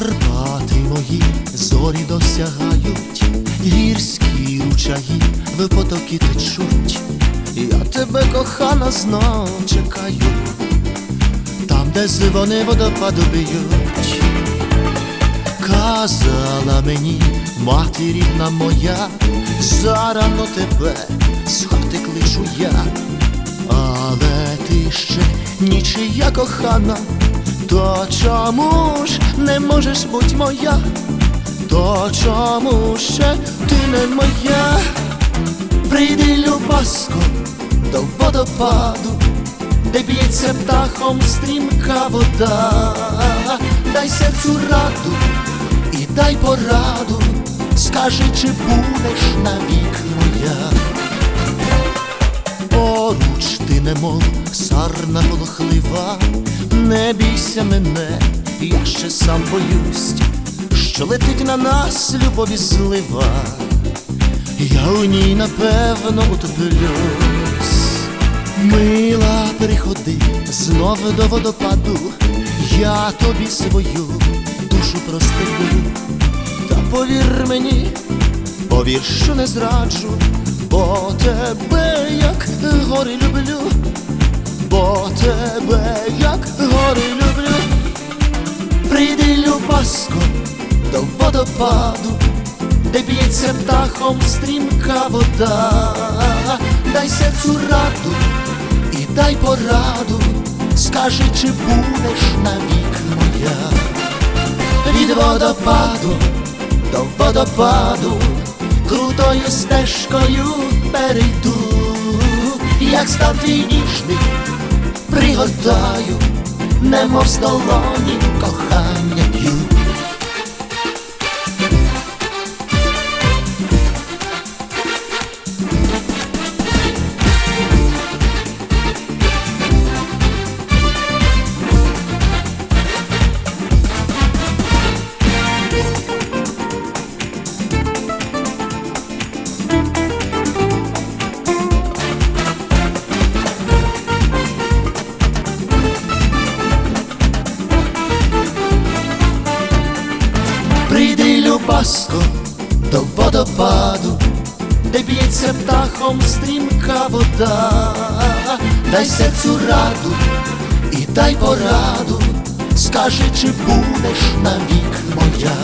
Карпати мої зорі досягають, гірські ручаї в потоки течуть. Я тебе, кохана, знов чекаю, там, де звони водопаду б'ють. Казала мені, мати рідна моя, зарано тебе з хати кличу я, але ти ще нічия кохана, то чому ж не можеш бути моя? То чому ще ти не моя? Прийди, любаско, до водопаду, де б'ється птахом стрімка вода, дай серцю раду і дай пораду, скажи, чи будеш навік моя. Поруч ти немов сарна полохлива, не бійся мене, я ще сам боюсь, що летить на нас любові злива, я у ній напевно утоплюсь. Мила, приходи знов до водопаду, я тобі свою душу простелю. Та повір мені, повір, що не зраджу, бо тебе як гори люблю, бо тебе як гори люблю. Прийди, любаско, до водопаду, де б'ється птахом стрімка вода, дай серцю раду і дай пораду, скажи, чи будеш навік моя. Від водопаду до водопаду, крутою стежкою перейду, як став твій ніжний, пригортаю, немов з кохання Прийди, любаско, до водопаду, де б'ється птахом стрімка вода, дай серцю раду і дай пораду, скажи, чи будеш навік моя.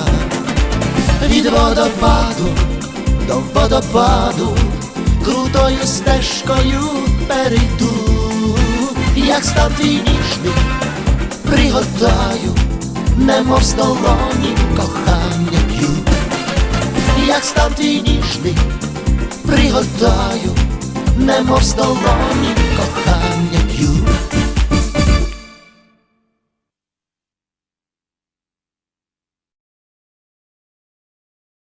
Від водопаду до водопаду, крутою стежкою перейду, як став твій ніжний, пригортаю немов стороні кохання п'ють, як став твій ніжний, приготаю, немов стороні кохання п'ють.